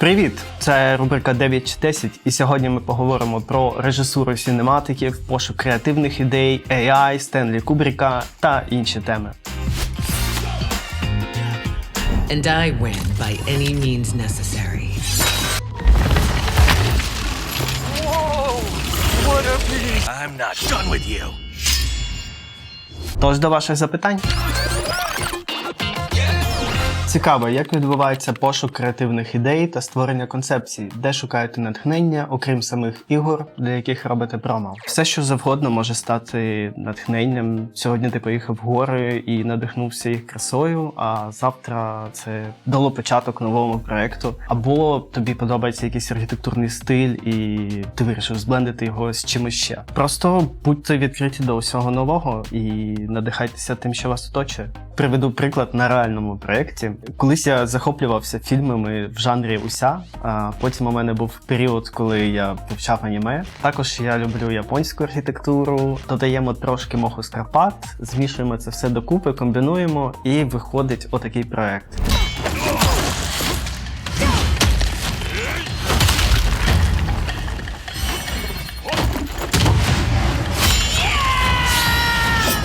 Привіт! Це рубрика 9 чи 10, і сьогодні ми поговоримо про режисуру синематиків, пошук креативних ідей, AI, Стенлі Кубріка та інші теми. And I win by any means necessary. I'm not done with you. Тож до ваших запитань. Цікаво, як відбувається пошук креативних ідей та створення концепцій, де шукаєте натхнення, окрім самих ігор, для яких робите промо. Все, що завгодно може стати натхненням. Сьогодні ти поїхав в гори і надихнувся їх красою, а завтра це дало початок новому проекту. Або тобі подобається якийсь архітектурний стиль, і ти вирішив зблендити його з чимось ще. Просто будьте відкриті до усього нового і надихайтеся тим, що вас оточує. Приведу приклад на реальному проєкті. Колись я захоплювався фільмами в жанрі уся. А потім у мене був період, коли я вивчав аніме. Також я люблю японську архітектуру. Додаємо трошки моху з Карпат, змішуємо це все докупи, комбінуємо, і виходить отакий проект.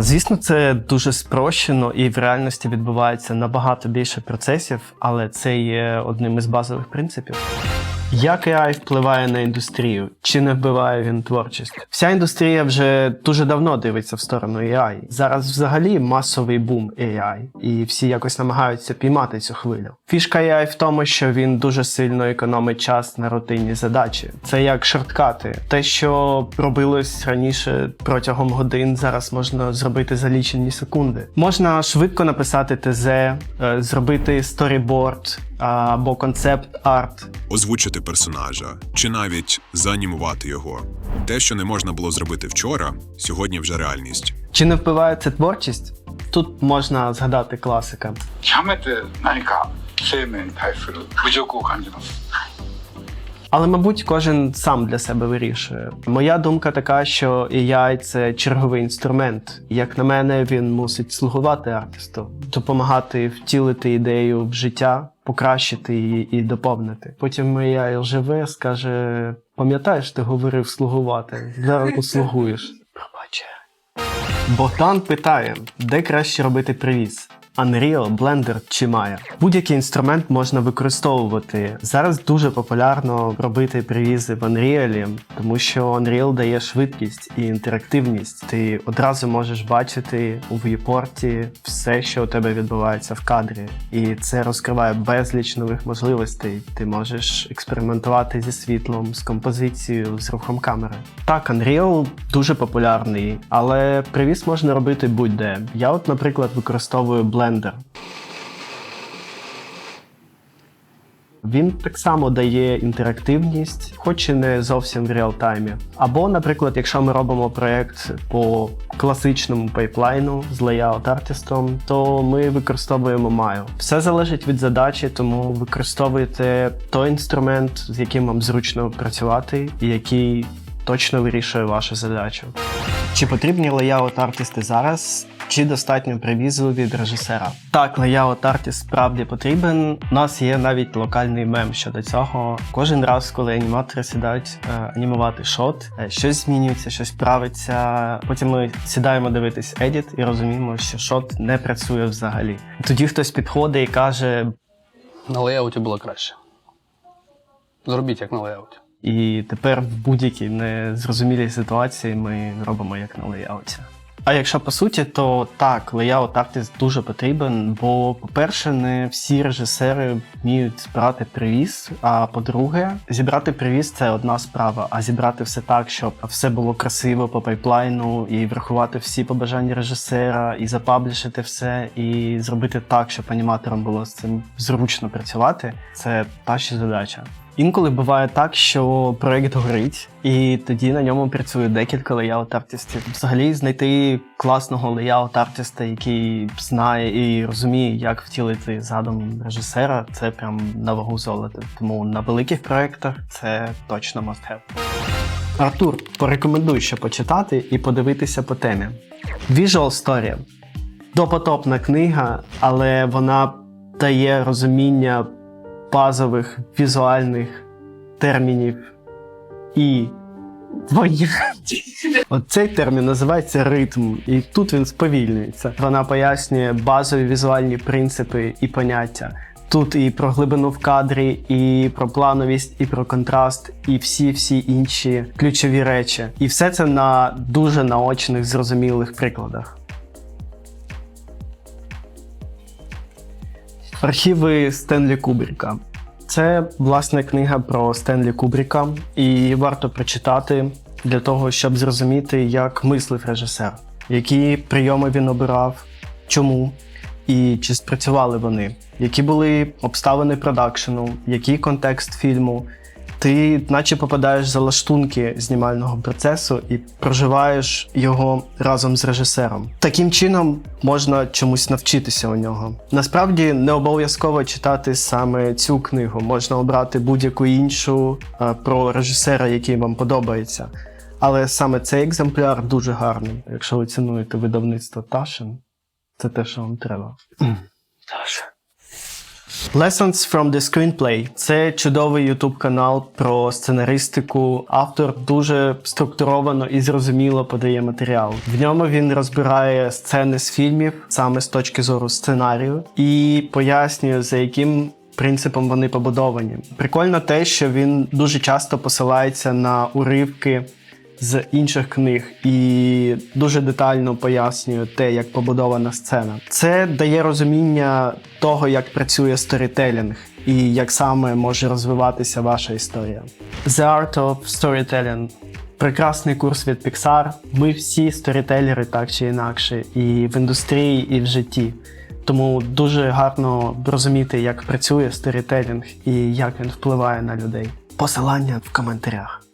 Звісно, це дуже спрощено і в реальності відбувається набагато більше процесів, але це є одним із базових принципів. Як AI впливає на індустрію? Чи не вбиває він творчість? Вся індустрія вже дуже давно дивиться в сторону AI. Зараз взагалі масовий бум AI, і всі якось намагаються піймати цю хвилю. Фішка AI в тому, що він дуже сильно економить час на рутинні задачі. Це як шорткати. Те, що робилось раніше протягом годин, зараз можна зробити за лічені секунди. Можна швидко написати ТЗ, е, зробити сторіборд або концепт арт, озвучити персонажа чи навіть заанімувати його. Те, що не можна було зробити вчора, сьогодні вже реальність. Чи не впливає це творчість? Тут можна згадати класика. Але, мабуть, кожен сам для себе вирішує. Моя думка така, що AI — це черговий інструмент. Як на мене, він мусить слугувати артисту, допомагати втілити ідею в життя покращити її і доповнити. Потім моя ЛЖВ скаже: пам'ятаєш, ти говорив слугувати, зараз послугуєш. Пробачаю. Богдан питає, де краще робити привіз? Unreal, Blender чи Maya. Будь-який інструмент можна використовувати. Зараз дуже популярно робити привізи в Unreal, тому що Unreal дає швидкість і інтерактивність. Ти одразу можеш бачити у в'юпорті все, що у тебе відбувається в кадрі. І це розкриває безліч нових можливостей. Ти можеш експериментувати зі світлом, з композицією, з рухом камери. Так, Unreal дуже популярний, але привіз можна робити будь-де. Я, от, наприклад, використовую Blender. Він так само дає інтерактивність, хоч і не зовсім в реал-таймі. Або, наприклад, якщо ми робимо проєкт по класичному пайплайну з лейаут-артистом, то ми використовуємо Maya. Все залежить від задачі, тому використовуйте той інструмент, з яким вам зручно працювати, і який точно вирішує вашу задачу. Чи потрібні леяут-артисти зараз, чи достатньо привізу від режисера? Так, леяут-артист справді потрібен. У нас є навіть локальний мем щодо цього. Кожен раз, коли аніматори сідають е, анімувати шот, е, щось змінюється, щось правиться. Потім ми сідаємо дивитись едіт і розуміємо, що шот не працює взагалі. Тоді хтось підходить і каже: На леяуті було краще. Зробіть як на леяуті. І тепер в будь-якій незрозумілій ситуації ми робимо як на леяуті. А якщо по суті, то так, леяут артист дуже потрібен, бо, по-перше, не всі режисери вміють збирати привіз. А по-друге, зібрати привіз це одна справа, а зібрати все так, щоб все було красиво по пайплайну, і врахувати всі побажання режисера, і запаблішити все, і зробити так, щоб аніматорам було з цим зручно працювати. Це та ще задача. Інколи буває так, що проект горить, і тоді на ньому працює декілька леяут-артистів. Взагалі знайти класного леяут-артиста, який знає і розуміє, як втілити задум режисера, це прям на вагу золота. Тому на великих проектах це точно must have. Артур, порекомендуй, що почитати і подивитися по темі. Visual Story. Допотопна книга, але вона дає розуміння базових візуальних термінів і твоїх. От цей термін називається ритм, і тут він сповільнюється. Вона пояснює базові візуальні принципи і поняття. Тут і про глибину в кадрі, і про плановість, і про контраст, і всі-всі інші ключові речі. І все це на дуже наочних, зрозумілих прикладах. Архіви Стенлі Кубріка. Це власне книга про Стенлі Кубріка, і варто прочитати для того, щоб зрозуміти, як мислив режисер, які прийоми він обирав, чому і чи спрацювали вони, які були обставини продакшену, який контекст фільму. Ти наче попадаєш за лаштунки знімального процесу і проживаєш його разом з режисером. Таким чином можна чомусь навчитися у нього. Насправді не обов'язково читати саме цю книгу, можна обрати будь-яку іншу про режисера, який вам подобається. Але саме цей екземпляр дуже гарний. Якщо ви цінуєте видавництво Ташин, це те, що вам треба. Lessons from the Screenplay – це чудовий YouTube канал про сценаристику. Автор дуже структуровано і зрозуміло подає матеріал. В ньому він розбирає сцени з фільмів саме з точки зору сценарію і пояснює, за яким принципом вони побудовані. Прикольно те, що він дуже часто посилається на уривки з інших книг і дуже детально пояснює те, як побудована сцена. Це дає розуміння того, як працює сторітелінг і як саме може розвиватися ваша історія. The Art of Storytelling прекрасний курс від Pixar. Ми всі сторітелери так чи інакше, і в індустрії, і в житті. Тому дуже гарно розуміти, як працює сторітелінг і як він впливає на людей. Посилання в коментарях.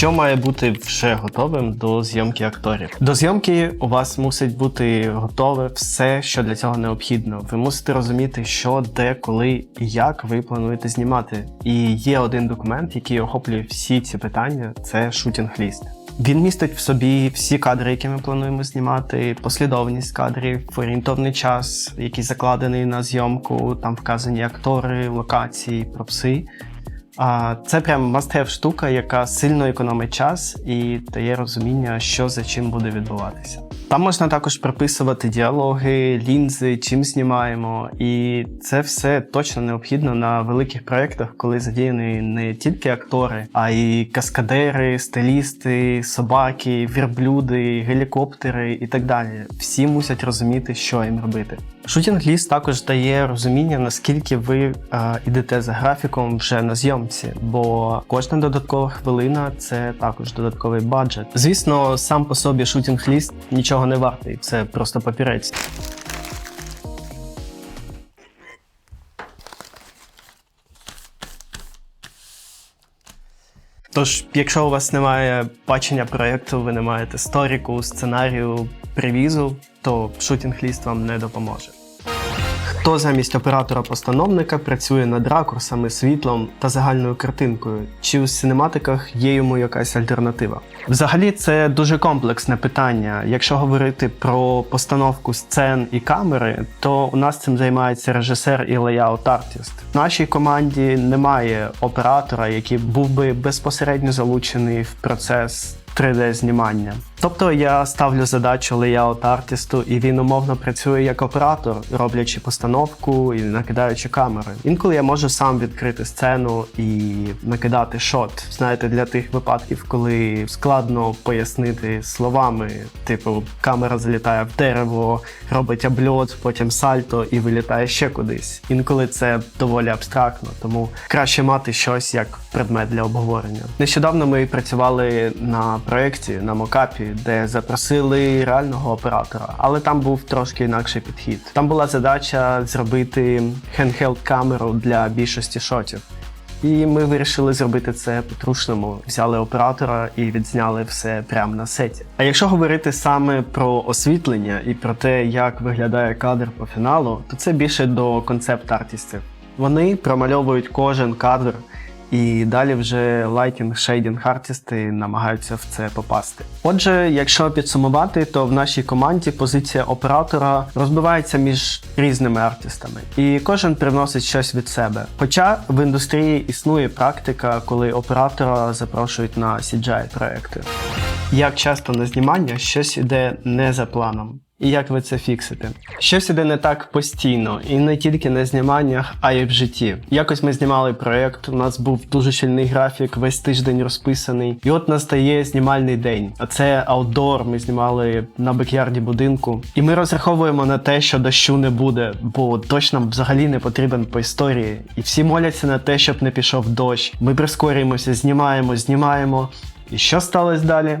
Що має бути вже готовим до зйомки акторів? До зйомки у вас мусить бути готове все, що для цього необхідно. Ви мусите розуміти, що, де, коли і як ви плануєте знімати. І є один документ, який охоплює всі ці питання: це шутінг-ліст. Він містить в собі всі кадри, які ми плануємо знімати, послідовність кадрів, орієнтовний час, який закладений на зйомку. Там вказані актори, локації, пропси. А це прям must-have штука, яка сильно економить час і дає розуміння, що за чим буде відбуватися. Там можна також прописувати діалоги, лінзи, чим знімаємо, і це все точно необхідно на великих проєктах, коли задіяні не тільки актори, а й каскадери, стилісти, собаки, вірблюди, гелікоптери і так далі. Всі мусять розуміти, що їм робити. Шутінг ліст також дає розуміння, наскільки ви е, ідете за графіком вже на зйомці, бо кожна додаткова хвилина це також додатковий баджет. Звісно, сам по собі шутінг ліст нічого не вартий, це просто папірець. Тож, якщо у вас немає бачення проєкту, ви не маєте сторіку, сценарію, привізу, то шутінг-ліст вам не допоможе. Хто замість оператора-постановника працює над ракурсами, світлом та загальною картинкою? Чи у синематиках є йому якась альтернатива? Взагалі, це дуже комплексне питання. Якщо говорити про постановку сцен і камери, то у нас цим займається режисер і леяут-артіст. В нашій команді немає оператора, який був би безпосередньо залучений в процес 3D-знімання. Тобто я ставлю задачу леяут артисту, і він умовно працює як оператор, роблячи постановку і накидаючи камери. Інколи я можу сам відкрити сцену і накидати шот. Знаєте, для тих випадків, коли складно пояснити словами, типу камера залітає в дерево, робить обльот, потім сальто і вилітає ще кудись. Інколи це доволі абстрактно, тому краще мати щось як предмет для обговорення. Нещодавно ми працювали на проєкті на мокапі, де запросили реального оператора, але там був трошки інакший підхід. Там була задача зробити handheld камеру для більшості шотів. І ми вирішили зробити це по-трушному. Взяли оператора і відзняли все прямо на сеті. А якщо говорити саме про освітлення і про те, як виглядає кадр по фіналу, то це більше до концепт-артістів. Вони промальовують кожен кадр і далі вже лайтінг, шейдінг артисти намагаються в це попасти. Отже, якщо підсумувати, то в нашій команді позиція оператора розбивається між різними артистами, і кожен привносить щось від себе. Хоча в індустрії існує практика, коли оператора запрошують на CGI проекти. Як часто на знімання щось іде не за планом. І як ви це фіксите? Щось іде не так постійно, і не тільки на зніманнях, а й в житті. Якось ми знімали проєкт, у нас був дуже щільний графік, весь тиждень розписаний. І от настає знімальний день. А це аутдор. Ми знімали на бекярді будинку. І ми розраховуємо на те, що дощу не буде, бо дощ нам взагалі не потрібен по історії. І всі моляться на те, щоб не пішов дощ. Ми прискорюємося, знімаємо, знімаємо. І що сталося далі?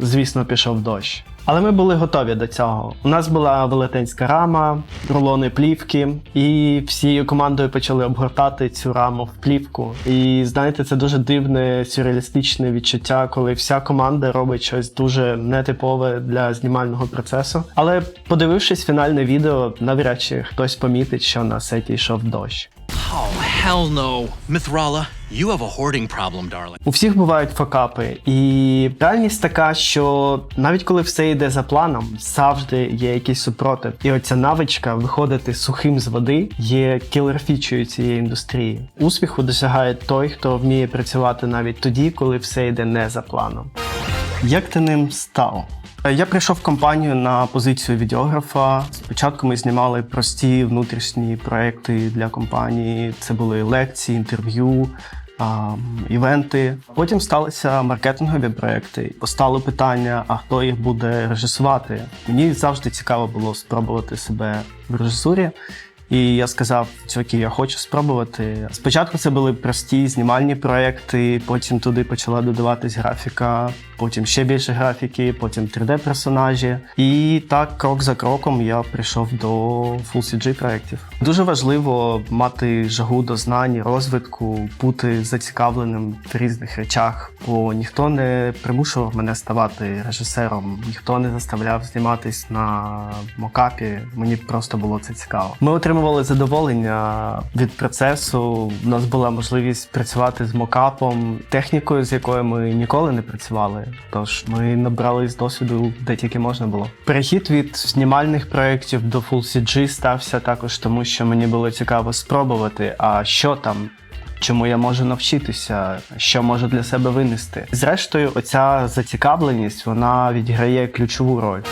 звісно, пішов дощ. Але ми були готові до цього. У нас була велетенська рама, рулони плівки, і всією командою почали обгортати цю раму в плівку. І знаєте, це дуже дивне сюрреалістичне відчуття, коли вся команда робить щось дуже нетипове для знімального процесу. Але подивившись фінальне відео, навряд чи хтось помітить, що на сеті йшов дощ. Oh, hell no. Mithrala, you have a hoarding problem, darling. У всіх бувають факапи, і реальність така, що навіть коли все йде за планом, завжди є якийсь супротив. І оця навичка виходити сухим з води є кілер-фічою цієї індустрії. Успіху досягає той, хто вміє працювати навіть тоді, коли все йде не за планом. Як ти ним став? Я прийшов в компанію на позицію відеографа. Спочатку ми знімали прості внутрішні проекти для компанії. Це були лекції, інтерв'ю, івенти. Потім сталися маркетингові проекти. Постало питання: а хто їх буде режисувати? Мені завжди цікаво було спробувати себе в режисурі. І я сказав, чуваки, я хочу спробувати. Спочатку це були прості знімальні проекти, потім туди почала додаватись графіка, потім ще більше графіки, потім 3D-персонажі. І так, крок за кроком, я прийшов до Full CG проєктів. Дуже важливо мати жагу до знань, розвитку, бути зацікавленим в різних речах, бо ніхто не примушував мене ставати режисером, ніхто не заставляв зніматись на мокапі. Мені просто було це цікаво. Ми отримували задоволення від процесу. У нас була можливість працювати з мокапом, технікою, з якою ми ніколи не працювали. Тож ми набрались досвіду де тільки можна було. Перехід від знімальних проєктів до Full CG стався також тому, що мені було цікаво спробувати, а що там. Чому я можу навчитися, що можу для себе винести. Зрештою, оця зацікавленість вона відіграє ключову роль.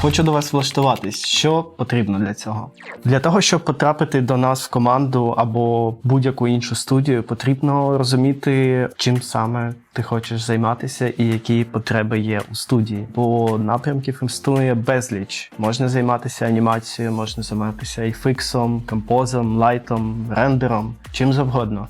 Хочу до вас влаштуватись. Що потрібно для цього? Для того, щоб потрапити до нас в команду або будь-яку іншу студію, потрібно розуміти, чим саме ти хочеш займатися і які потреби є у студії. Бо напрямків існує безліч. Можна займатися анімацією, можна займатися і фіксом, композом, лайтом, рендером, чим завгодно.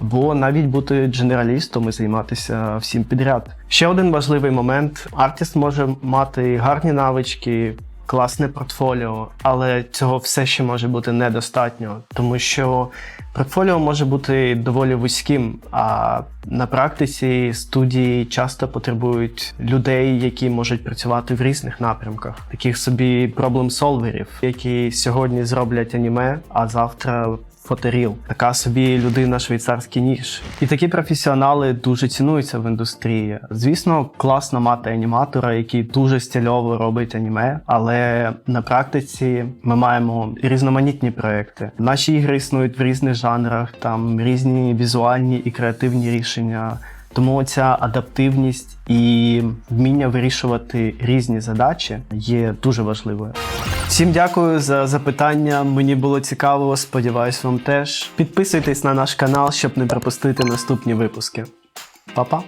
Або навіть бути дженералістом і займатися всім підряд. Ще один важливий момент: артист може мати гарні навички, класне портфоліо, але цього все ще може бути недостатньо, тому що портфоліо може бути доволі вузьким. А на практиці студії часто потребують людей, які можуть працювати в різних напрямках, таких собі проблем-солверів, які сьогодні зроблять аніме, а завтра фоторіл. Така собі людина швейцарський ніж. І такі професіонали дуже цінуються в індустрії. Звісно, класно мати аніматора, який дуже стильово робить аніме, але на практиці ми маємо різноманітні проекти. Наші ігри існують в різних жанрах, там різні візуальні і креативні рішення. Тому ця адаптивність і вміння вирішувати різні задачі є дуже важливою. Всім дякую за запитання. Мені було цікаво. Сподіваюсь, вам теж. Підписуйтесь на наш канал, щоб не пропустити наступні випуски. Па-па!